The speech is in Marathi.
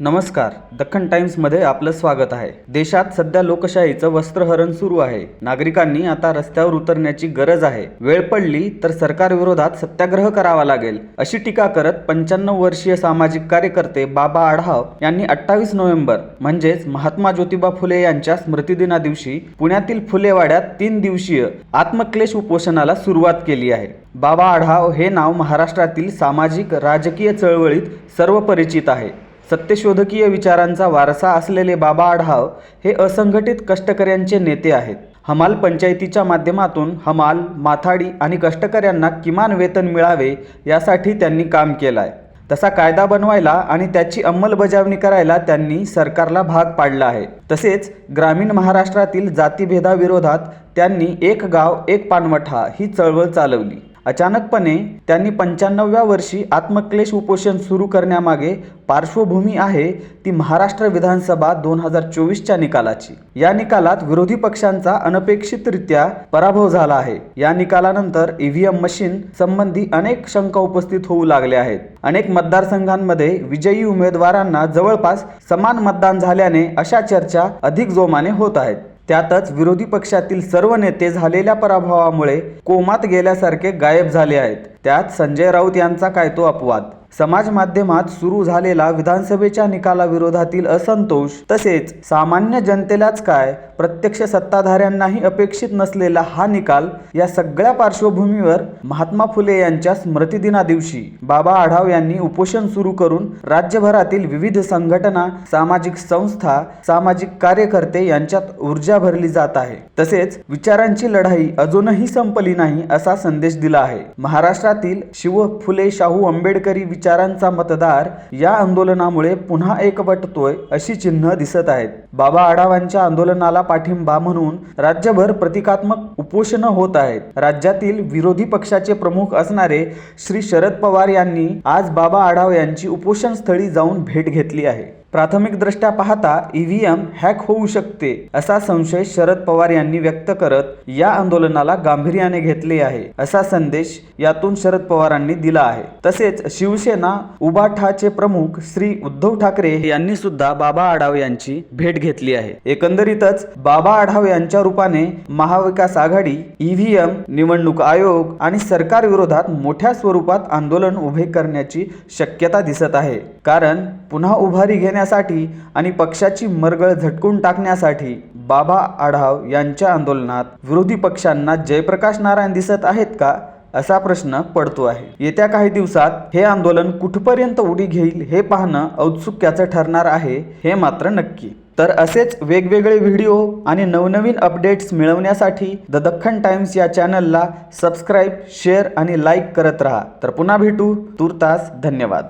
नमस्कार दख्खन टाइम्समध्ये आपलं स्वागत आहे. देशात सध्या लोकशाहीचं वस्त्रहरण सुरू आहे. नागरिकांनी आता रस्त्यावर उतरण्याची गरज आहे. वेळ पडली तर सरकार विरोधात सत्याग्रह करावा लागेल अशी टीका करत पंच्याण्णव वर्षीय सामाजिक कार्यकर्ते बाबा आढाव यांनी अठ्ठावीस नोव्हेंबर म्हणजेच महात्मा ज्योतिबा फुले यांच्या स्मृतिदिना दिवशी पुण्यातील फुलेवाड्यात तीन दिवसीय आत्मक्लेश उपोषणाला सुरुवात केली आहे. बाबा आढाव हे नाव महाराष्ट्रातील सामाजिक राजकीय चळवळीत सर्व परिचित आहे. सत्यशोधकीय विचारांचा वारसा असलेले बाबा आढाव हे असंघटित कष्टकऱ्यांचे नेते आहेत. हमाल पंचायतीच्या माध्यमातून हमाल माथाडी आणि कष्टकऱ्यांना किमान वेतन मिळावे यासाठी त्यांनी काम केलं आहे तसा कायदा बनवायला आणि त्याची अंमलबजावणी करायला त्यांनी सरकारला भाग पाडला आहे. तसेच ग्रामीण महाराष्ट्रातील जातीभेदाविरोधात त्यांनी एक गाव एक पानवठा ही चळवळ चालवली. अचानकपणे त्यांनी पंच्याण्णव्या वर्षी आत्मक्लेश उपोषण सुरू करण्यामागे पार्श्वभूमी आहे ती महाराष्ट्र विधानसभा दोन हजार चोवीसच्या निकालाची. या निकालात विरोधी पक्षांचा अनपेक्षितरित्या पराभव झाला आहे. या निकालानंतर ईव्हीएम मशीन संबंधी अनेक शंका उपस्थित होऊ लागल्या आहेत. अनेक मतदारसंघांमध्ये विजयी उमेदवारांना जवळपास समान मतदान झाल्याने अशा चर्चा अधिक जोमाने होत आहेत. त्यातच विरोधी पक्षातील सर्व नेते झालेल्या पराभवामुळे कोमात गेल्यासारखे गायब झाले आहेत. त्यात संजय राऊत यांचा काय तो अपवाद? समाज माध्यमात सुरू झालेला विधानसभेच्या निकालाविरोधातील असंतोष तसेच सामान्य जनतेलाच काय प्रत्यक्ष सत्ताधाऱ्यांनाही अपेक्षित नसलेला हा निकाल या सगळ्या पार्श्वभूमीवर महात्मा फुले यांच्या स्मृतिदिना दिवशी बाबा आढाव यांनी उपोषण सुरू करून राज्यभरातील विविध संघटना सामाजिक संस्था सामाजिक कार्यकर्ते यांच्यात ऊर्जा भरली जात आहे. तसेच विचारांची लढाई अजूनही संपली नाही असा संदेश दिला आहे. महाराष्ट्रातील शिव फुले शाहू आंबेडकरी विचारांचा मतदार या आंदोलनामुळे पुन्हा एकवटतोय अशी चिन्ह दिसत आहेत. बाबा आढावांच्या आंदोलनाला पाठिंबा म्हणून राज्यभर प्रतिकात्मक उपोषणं होत आहेत. राज्यातील विरोधी पक्षाचे प्रमुख असणारे श्री शरद पवार यांनी आज बाबा आढाव यांची उपोषण स्थळी जाऊन भेट घेतली आहे. प्राथमिकदृष्ट्या पाहता ईव्हीएम हॅक होऊ शकते असा संशय शरद पवार यांनी व्यक्त करत या आंदोलनाला गांभीर्याने घेतले आहे असा संदेश यातून शरद पवारांनी दिला आहे. तसेच शिवसेना उबाठाचे प्रमुख श्री उद्धव ठाकरे यांनी सुद्धा बाबा आढाव यांची भेट घेतली आहे. एकंदरीतच बाबा आढाव यांच्या रूपाने महाविकास आघाडी ईव्हीएम निवडणूक आयोग आणि सरकार विरोधात मोठ्या स्वरूपात आंदोलन उभे करण्याची शक्यता दिसत आहे. कारण पुन्हा उभारी घेण्या करण्यासाठी आणि पक्षाची मरगळ झटकून टाकण्यासाठी बाबा आढाव यांच्या आंदोलनात विरोधी पक्षांना जयप्रकाश नारायण दिसत आहेत का असा प्रश्न पडतो आहे. येत्या काही दिवसात हे आंदोलन कुठपर्यंत उडी घेईल हे पाहणं औत्सुक्याचं ठरणार आहे हे मात्र नक्की. तर असेच वेगवेगळे व्हिडिओ आणि नवनवीन अपडेट्स मिळवण्यासाठी द दख्खन टाइम्स या चॅनलला सबस्क्राईब शेअर आणि लाईक करत राहा. तर पुन्हा भेटू. तुर्तास धन्यवाद.